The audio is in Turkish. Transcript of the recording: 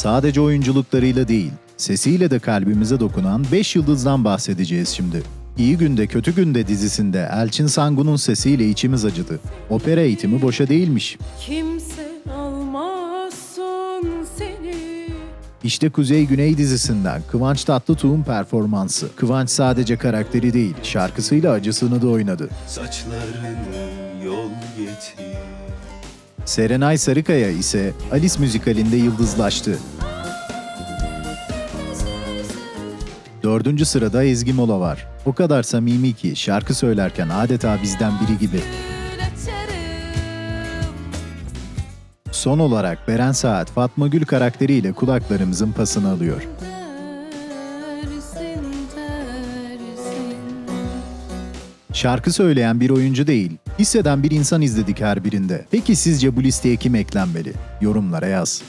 Sadece oyunculuklarıyla değil, sesiyle de kalbimize dokunan 5 yıldızdan bahsedeceğiz şimdi. İyi Günde Kötü Günde dizisinde Elçin Sangun'un sesiyle içimiz acıdı. Opera eğitimi boşa değilmiş. Kimse almazsın seni İşte Kuzey Güney dizisinden Kıvanç Tatlıtuğ'un performansı. Kıvanç sadece karakteri değil, şarkısıyla acısını da oynadı. Saçlarını yol getir Serenay Sarıkaya ise Alice müzikalinde yıldızlaştı. Dördüncü sırada Ezgi Mola var. O kadar samimi ki şarkı söylerken adeta bizden biri gibi. Son olarak Beren Saat, Fatma Gül karakteriyle kulaklarımızın pasını alıyor. Şarkı söyleyen bir oyuncu değil, hisseden bir insan izledik her birinde. Peki sizce bu listeye kim eklenmeli? Yorumlara yaz.